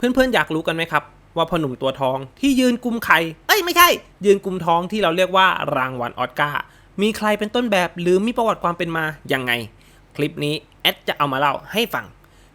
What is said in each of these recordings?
เพื่อนๆอยากรู้กันไหมครับ ว่าพ่อหนุ่มตัวทองที่ยืนกุมไข่เอ้ยไม่ใช่ ยืนกุมท้องที่เราเรียกว่ารางวัลออสการ์มีใครเป็นต้นแบบหรือมีประวัติความเป็นมายังไง คลิปนี้แอดจะเอามาเล่าให้ฟัง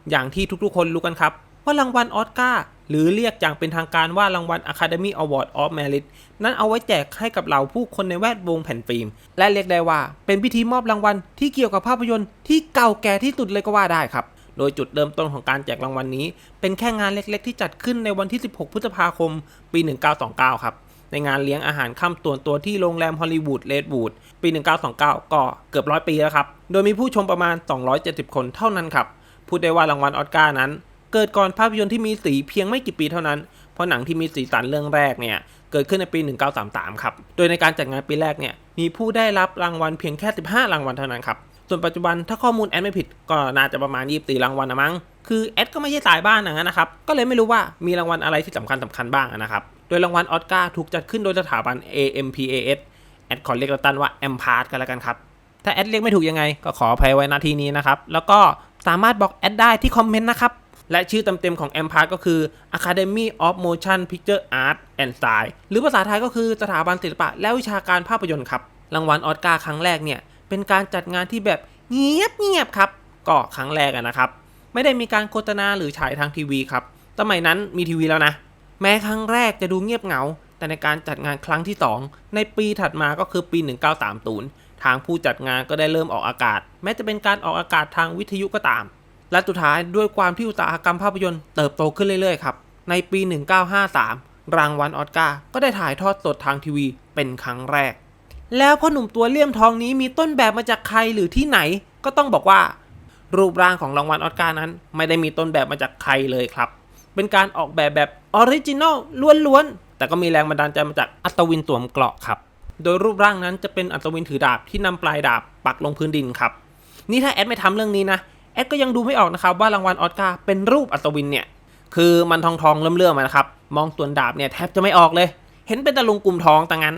อย่างที่ทุกๆคนรู้กันครับ ว่ารางวัลออสการ์หรือเรียกอย่างเป็นทางการว่ารางวัล Academy Award of Merit นั้นเอาไว้แจกให้กับเหล่าผู้คนในแวดวงแผ่นฟิล์ม และเรียกได้ว่าเป็นพิธีมอบรางวัลที่เกี่ยวกับภาพยนตร์ที่เก่าแก่ที่สุดเลยก็ว่าได้ครับ โดยจุดเริ่มต้นของการแจกรางวัลนี้ เป็นแค่งานเล็กๆ ที่จัดขึ้นในวันที่ 16 พฤษภาคม ปี 1929 ครับ ในงานเลี้ยงอาหารค่ำตัวนตัวที่โรงแรมฮอลลีวูดเลดวูดปี 1929 ก็เกือบร้อยปีแล้วครับ โดยมีผู้ชมประมาณ 270 คนเท่านั้นครับพูดได้ว่ารางวัลออสการ์นั้น เกิดก่อนภาพยนตร์ที่มีสีเพียงไม่กี่ปีเท่านั้นเพราะหนังที่มีสีสันเรื่องแรกเนี่ยเกิดขึ้นในปี 1933 ครับ โดยในการจัดงานปีแรกเนี่ยมีผู้ได้รับรางวัลเพียงแค่ 15 รางวัลเท่านั้นครับ ส่วนปัจจุบันถ้าข้อมูลแอดไม่ผิดก็น่าจะประมาณ 24 รางวัลนะมั้ง คือแอดก็ไม่ใช่สายบ้านอย่างนั้นนะครับ ก็เลยไม่รู้ว่ามีรางวัลอะไรที่สำคัญสำคัญบ้างนะครับ โดยรางวัลออสการ์ถูกจัดขึ้นโดยสถาบัน AMPAS แอดขอเรียกตันว่า a m p a r t กันแล้วกันครับ ถ้าแอดเรียกไม่ถูกยังไง ก็ขออภัยไว้ณที่นี้นะครับ แล้วก็สามารถบอกแอดได้ที่คอมเมนต์นะครับ และชื่อเต็มๆของ a m p a r t ก็คือ Academy of Motion Picture Art and Style หรือภาษาไทยก็คือสถาบันศิลปะและวิชาการภาพยนตร์ครับ รางวัลออสการ์ครั้งแรกเนี่ย เป็นการจัดงานที่แบบเงียบเงียบๆครับ ก็ครั้งแรกนะครับ ไม่ได้มีการโฆษณาหรือฉายทางทีวีครับ สมัยนั้นมีทีวีแล้วนะ แม้ครั้งแรกจะดูเงียบเหงา แต่ในการจัดงานครั้งที่ 2 ในปีถัดมาก็คือปี 1930 ทางผู้จัดงานก็ได้เริ่มออกอากาศ แม้จะเป็นการออกอากาศทางวิทยุก็ตาม และสุดท้ายด้วยความที่อุตสาหกรรมภาพยนตร์เติบโตขึ้นเรื่อยๆครับในปี 1953 รางวัลออสการ์ก็ได้ถ่ายทอดสดทางทีวีเป็นครั้งแรก แล้วพ่อหนุ่มตัวเลี่ยมทองนี้มีต้นแบบมาจากใครหรือที่ไหน ก็ต้องบอกว่า รูปร่างของรางวัลออสการ์นั้น ไม่ได้มีต้นแบบมาจากใครเลยครับ เป็นการออกแบบแบบออริจินอลล้วนๆ แต่ก็มีแรงบันดาลใจมาจากอัศวินสวมเกราะครับ โดยรูปร่างนั้นจะเป็นอัศวินถือดาบที่นำปลายดาบปักลงพื้นดินครับ นี่ถ้าแอดไม่ทำเรื่องนี้นะ แอดก็ยังดูไม่ออกนะครับว่ารางวัลออสการ์เป็นรูปอัศวินเนี่ย คือมันทองทองๆเลื่อมๆมานะครับ มองส่วนดาบเนี่ยแทบจะไม่ออกเลย เห็นเป็นตะลุงกลุ่มทองแต่งั้น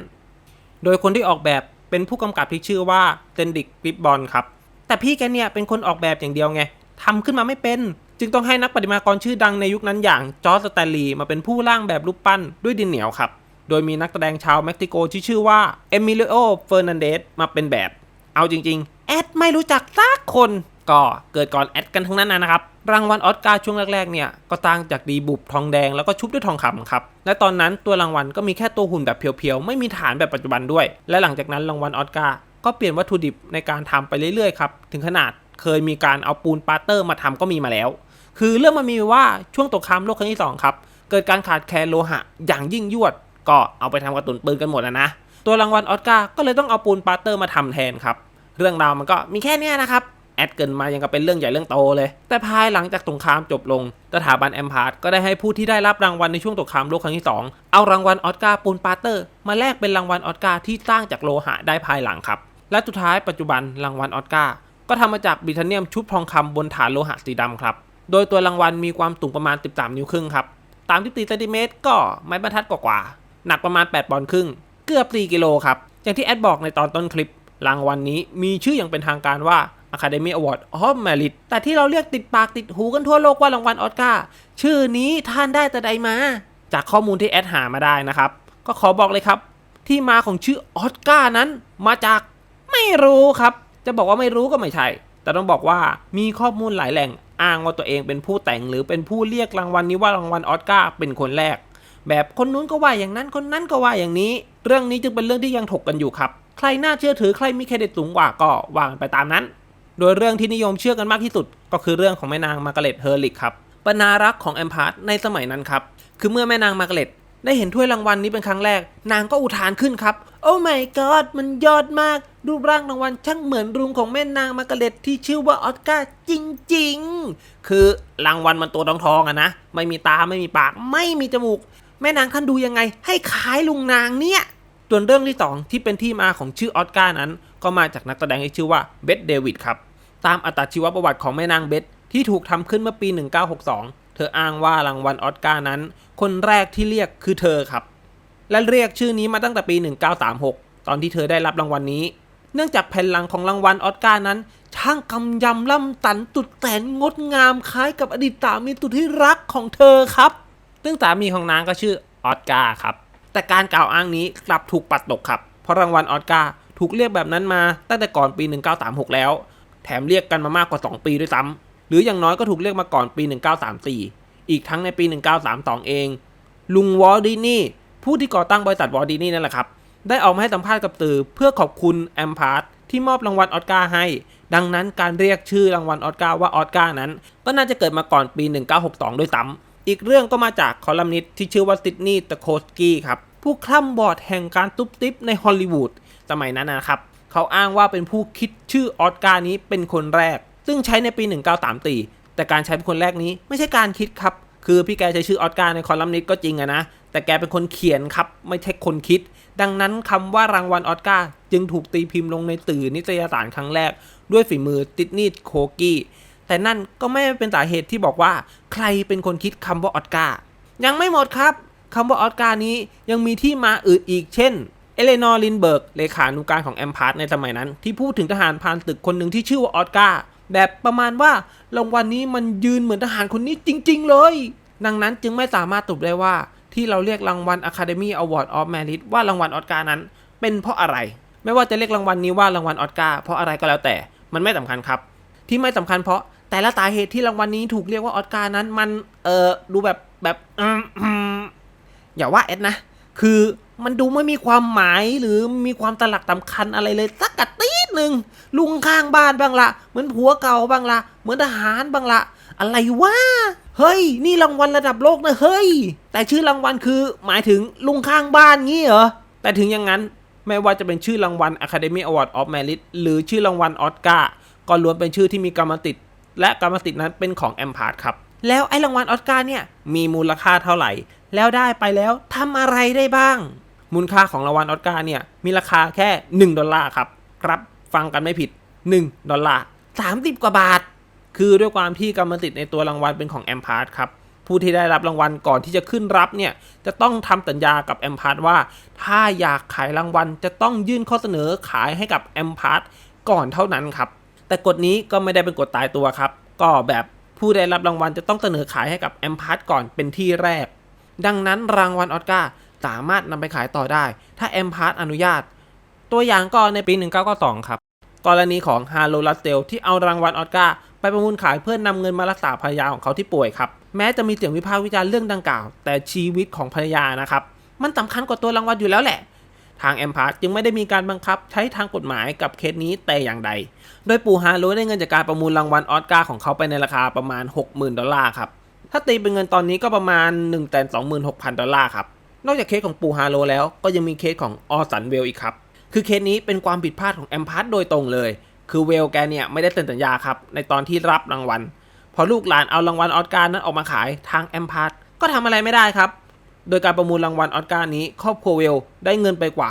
โดยคนที่ออกแบบเป็นผู้กำกับที่ชื่อว่าเซนดิกกริบบอลครับ แต่พี่แกเนี่ยเป็นคนออกแบบอย่างเดียวไงทำขึ้นมาไม่เป็น จึงต้องให้นักประติมากรชื่อดังในยุคนั้นอย่างจอร์จสแตนลีย์มาเป็นผู้ร่างแบบรูปปั้นด้วยดินเหนียวครับ โดยมีนักแสดงชาวเม็กซิโกที่ชื่อว่าเอมิเลโอ เฟอร์นันเดสมาเป็นแบบ เอาจริง ๆ แอดไม่รู้จักสักคน ก็เกิดก่อนแอดกันทั้งนั้นนะครับ รางวัลออสการ์ช่วงแรกๆเนี่ยก็ตั้งจากดีบุบทองแดงแล้วก็ชุบด้วยทองคำครับ และตอนนั้นตัวรางวัลก็มีแค่ตัวหุ่นแบบเพียวๆ ไม่มีฐานแบบปัจจุบันด้วย และหลังจากนั้นรางวัลออสการ์ก็เปลี่ยนวัตถุดิบในการทำไปเรื่อยๆครับถึงขนาดเคยมีการเอาปูนปาเตอร์มาทำก็มีมาแล้ว คือเรื่องมันมีว่าช่วงสงครามโลกครั้งที่สองครับเกิดการขาดแคลนโลหะ อย่างยิ่งยวด ก็เอาไปทำกระสุนปืนกันหมดนะนะ ตัวรางวัลออสการ์ก็เลยต้องเอาปูนปาเตอร์มาทำแทนครับ เรื่องราวมันก็มีแค่นี้นะครับ แอดเกินมายังกับเป็นเรื่องใหญ่เรื่องโตเลย แต่ภายหลังจากสงครามจบลง สถาบันแอมพาร์ตก็ได้ให้ผู้ที่ได้รับรางวัลในช่วงสงครามโลกครั้งที่ 2 เอารางวัลออสการ์ปูนปาเตอร์ มาแลกเป็นรางวัลออสการ์ที่สร้างจากโลหะได้ภายหลังครับ และสุดท้ายปัจจุบันรางวัลออสการ์ก็ทำมาจากบิทเนียมชุบทองคำบนฐานโลหะสีดำครับ โดยตัวรางวัลมีความสูงประมาณ 13 นิ้วครึ่งครับตามที่ตีเซนติเมตรก็ไม้บรรทัดกว่าๆหนักประมาณ 8 ปอนด์ครึ่ง เกือบ4กิโลครับ อย่างที่แอดบอกในตอนต้นคลิป รางวัลนี้มีชื่ออย่างเป็นทางการว่า Academy Award of Merit แต่ที่เราเรียกติดปากติดหูกันทั่วโลกว่ารางวัลออสการ์ชื่อนี้ท่านได้แต่ใดมา จากข้อมูลที่แอดหามาได้นะครับ ก็ขอบอกเลยครับ ที่มาของชื่อออสการ์นั้นมาจากไม่รู้ครับ จะบอกว่าไม่รู้ก็ไม่ใช่ แต่ต้องบอกว่ามีข้อมูลหลายแหล่งอ้างว่าตัวเองเป็นผู้แต่งหรือเป็นผู้เรียกรางวัลนี้ว่ารางวัลออสการ์เป็นคนแรก แบบคนนู้นก็ว่าอย่างนั้นคนนั้นก็ว่าอย่างนี้ เรื่องนี้จึงเป็นเรื่องที่ยังถกกันอยู่ครับ ใครน่าเชื่อถือใครมีเครดิตสูงกว่าก็ว่ากันไปตามนั้น โดยเรื่องที่นิยมเชื่อกันมากที่สุด ก็คือเรื่องของแม่นางมาร์กาเร็ตเฮอร์ลิกครับปนารักของแอมพาร์ตในสมัยนั้นครับ คือเมื่อแม่นางมาร์กาเร็ตได้เห็นถ้วยรางวัลนี้เป็นครั้งแรก นางก็อุทานขึ้นครับ โอ้ my god มันยอดมาก รูปร่างรางวัลช่างเหมือนรุงของแม่นางมาร์กาเร็ตที่ชื่อว่าออสการ์จริงๆ คือรางวัลมันตัวทองทองๆอะนะ ไม่มีตาไม่มีปาก ไม่มีจมูก แม่นางท่านดูยังไง ให้คล้ายลุงนางเนี่ยส่วนเรื่องที่ 2 ที่เป็นที่มาของชื่อออสการ์นั้น ก็มาจากนักแสดงที่ชื่อว่าเบธเดวิดครับ ตามอัตชีวประวัติของแม่นางเบธที่ถูกทำขึ้นเมื่อปี 1962 เธออ้างว่ารางวัลออสการ์นั้น คนแรกที่เรียกคือเธอครับ และเรียกชื่อนี้มาตั้งแต่ปี 1936 ตอนที่เธอได้รับรางวัลนี้ เนื่องจากแผ่นหลังของรางวัลออสการ์นั้น ช่างกำยำล่ำตันตุดแสนงดงามคล้ายกับอดีตสามีสุดที่รักของเธอครับ ซึ่งสามีของนางก็ชื่อออสการ์ครับ แต่การกล่าวอ้างนี้กลับถูกปัดตกครับ เพราะรางวัลออสการ์ถูกเรียกแบบนั้นมาตั้งแต่ก่อนปี 1936 แล้ว แถมเรียกกันมามากกว่า 2 ปีด้วยซ้ำหรืออย่างน้อยก็ถูกเรียกมาก่อนปี 1934 อีกทั้งในปี 1932 เอง ลุงวอลดินี่ ผู้ที่ก่อตั้งบริษัทวอลดินี่นั่นแหละครับ ได้ออกมาให้สัมภาษณ์กับสื่อเพื่อขอบคุณแอมพาร์ตที่มอบรางวัลออสการ์ให้ ดังนั้นการเรียกชื่อรางวัลออสการ์ว่าออสการ์นั้น ก็น่าจะเกิดมาก่อนปี 1962 ด้วยซ้ำอีกเรื่องก็มาจากคอลัมนิสต์ที่ชื่อว่าซิดนีย์ตะโคสกี้ครับผู้คล่ำบอดแห่งการตุ๊บติ๊บในฮอลลีวูดสมัยนั้นนะครับ เขาอ้างว่าเป็นผู้คิดชื่อออสการ์นี้เป็นคนแรก ซึ่งใช้ในปี 1934 แต่การใช้เป็นคนแรกนี้ไม่ใช่การคิดครับ คือพี่แกใช้ชื่อออสการ์ในคอลัมนิสต์ก็จริงอะนะ แต่แกเป็นคนเขียนครับ ไม่ใช่คนคิด ดังนั้นคำว่ารางวัลออสการ์จึงถูกตีพิมพ์ลงในสื่อนิตยสารครั้งแรก ด้วยฝีมือติดนีดโคกี้แต่นั่นก็ไม่เป็นสาเหตุที่บอกว่า ใครเป็นคนคิดคำว่าออสการ์ยังไม่หมดครับคำว่าออสการ์นี้ยังมีที่มาอื่นอีกเช่น เอเลนอร์ลินเบิร์กเลขานุการของแอมพาร์ตในสมัยนั้น ที่พูดถึงทหารพานตึกคนหนึ่งที่ชื่อว่าออสการ์แบบประมาณว่ารางวัลนี้มันยืนเหมือนทหารคนนี้จริง ๆ เลย ดังนั้นจึงไม่สามารถตอบได้ว่าที่เราเรียกรางวัล Academy Award of Merit ว่ารางวัลออสการ์นั้น เป็นเพราะอะไร ไม่ว่าจะเรียกรางวัลนี้ว่ารางวัลออสการ์เพราะอะไรก็แล้วแต่มันไม่สำคัญครับ ที่ไม่สำคัญเพราะแต่ละสาเหตุที่รางวัลนี้ถูกเรียกว่าออสการ์นั้นมันเออดูแบบแบบออย่าว่าแอดนะ คือ มันดูไม่มีความหมายหรือมีความตลักสำคัญอะไรเลยสักกะตีดหนึ่งลุงข้างบ้านบ้างละเหมือนผัวเก่าบ้างละเหมือนทหารบ้างละอะไรวะเฮ้ย นี่รางวัลระดับโลกนะเฮ้ย แต่ชื่อรางวัลคือหมายถึงลุงข้างบ้านงี้เหรอแต่ถึงอย่างนั้นไม่ว่าจะเป็นชื่อรางวัล Academy Award of Merit หรือชื่อรางวัลออสการ์ก็ล้วนเป็นชื่อที่มีกรรมสิทธิ์และกรรมสิทธิ์นั้นเป็นของแอมพาร์ตครับแล้วไอ้รางวัลออสการ์เนี่ยมีมูลค่าเท่าไหร่ แล้วได้ไปแล้วทำอะไรได้บ้าง มูลค่าของรางวัลออสการ์เนี่ย มีราคาแค่ 1 ดอลลาร์ครับ ครับฟังกันไม่ผิด 1 ดอลลาร์ 30 กว่าบาท คือด้วยความที่กรรมสิทธิ์ในตัวรางวัลเป็นของแอมพาร์ตครับ ผู้ที่ได้รับรางวัลก่อนที่จะขึ้นรับเนี่ย จะต้องทำสัญญากับแอมพาร์ตว่า ถ้าอยากขายรางวัลจะต้องยื่นข้อเสนอขายให้กับแอมพาร์ตก่อนเท่านั้นครับ แต่กฎนี้ก็ไม่ได้เป็นกฎตายตัวครับ ก็แบบผู้ได้รับรางวัลจะต้องเสนอขายให้กับแอมพาร์ตก่อนเป็นที่แรก ดังนั้นรางวัลออสการ์ สามารถนำไปขายต่อได้ ถ้าแอมพาร์ตอนุญาต ตัวอย่างก็ในปี 1992 ครับ กรณีของฮาโลลัสเตลที่เอารางวัลออสการ์ไปประมูลขายเพื่อนนำเงินมารักษาภรรยาของเขาที่ป่วยครับ แม้จะมีเสียงวิพากษ์วิจารณ์เรื่องดังกล่าว แต่ชีวิตของภรรยานะครับ มันสำคัญกว่าตัวรางวัลอยู่แล้วแหละทางแอมพาร์จึงไม่ได้มีการบังคับใช้ทางกฎหมายกับเคสนี้แต่อย่างใด โดยปู่ฮาโลได้เงินจากการประมูลรางวัลออสการ์ของเขาไปในราคาประมาณ 60,000 ดอลลาร์ครับ ถ้าตีเป็นเงินตอนนี้ก็ประมาณ 1 2 6 0 0 0 ดอลลาร์ครับ นอกจากเคสของปูฮาโลแล้วก็ยังมีเคสของออสันเวลอีกครับ คือเคสนี้เป็นความผิดพลาดของแอมพาร์ตโดยตรงเลย คือเวลแกเนี่ยไม่ได้เซ็นสัญญาครับในตอนที่รับรางวัล พอลูกหลานเอารางวัลออสการ์นั้นออกมาขายทางแอมพาร์ตก็ทำอะไรไม่ได้ครับ โดยการประมูลรางวัลออสการ์นี้ครอบครัวเวลได้เงินไปกว่า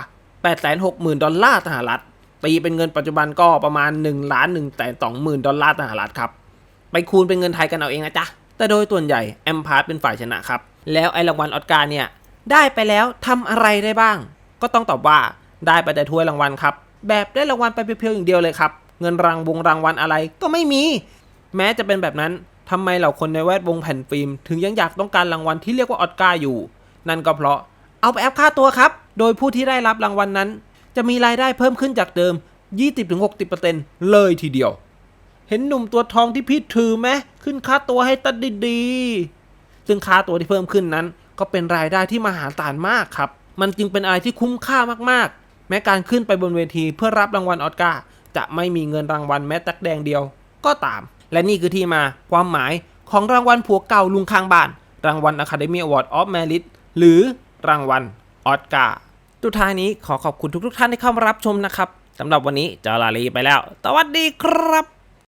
860,000 ดอลลาร์สหรัฐ ตีเป็นเงินปัจจุบันก็ประมาณ1ล้าน1แต่20,000ดอลลาร์สหรัฐครับ ไปคูณเป็นเงินไทยกันเอาเองนะจ๊ะ แต่โดยส่วนใหญ่แอมพาร์ตเป็นฝ่ายชนะครับ แล้วไอรางวัลออสการ์เนี่ย ได้ไปแล้วทำอะไรได้บ้าง ก็ต้องตอบว่าได้ไปแต่ถ้วยรางวัลครับ แบบได้รางวัลไปเพียวๆอย่างเดียวเลยครับ เงินรางวงรางวัลอะไรก็ไม่มี แม้จะเป็นแบบนั้นทำไมเหล่าคนในแวดวงแผ่นฟิล์ม ถึงยังอยากต้องการรางวัลที่เรียกว่าออสการ์อยู่ นั่นก็เพราะเอาไปแอปค่าตัวครับ โดยผู้ที่ได้รับรางวัลนั้น จะมีรายได้เพิ่มขึ้นจากเดิม 20-60%เลยทีเดียว เห็นหนุ่มตัวทองที่พี่ถือไหมขึ้นค่าตัวให้ตัดดีๆซึ่งค่าตัวที่เพิ่มขึ้นนั้น ก็เป็นรายได้ที่มหาศาลมากครับ มันจึงเป็นอะไรที่คุ้มค่ามากๆ แม้การขึ้นไปบนเวทีเพื่อรับรางวัลออสการ์จะไม่มีเงินรางวัลแม้แต่แดงเดียวก็ตาม และนี่คือที่มาความหมายของรางวัลผัวเก่าลุงข้างบ้าน รางวัล Academy Award of Merit หรือรางวัลออสการ์สุดท้ายนี้ขอขอบคุณทุกๆท่านที่เข้ามารับชมนะครับสำหรับวันนี้เจาลาลีไปแล้ว สวัสดีครับ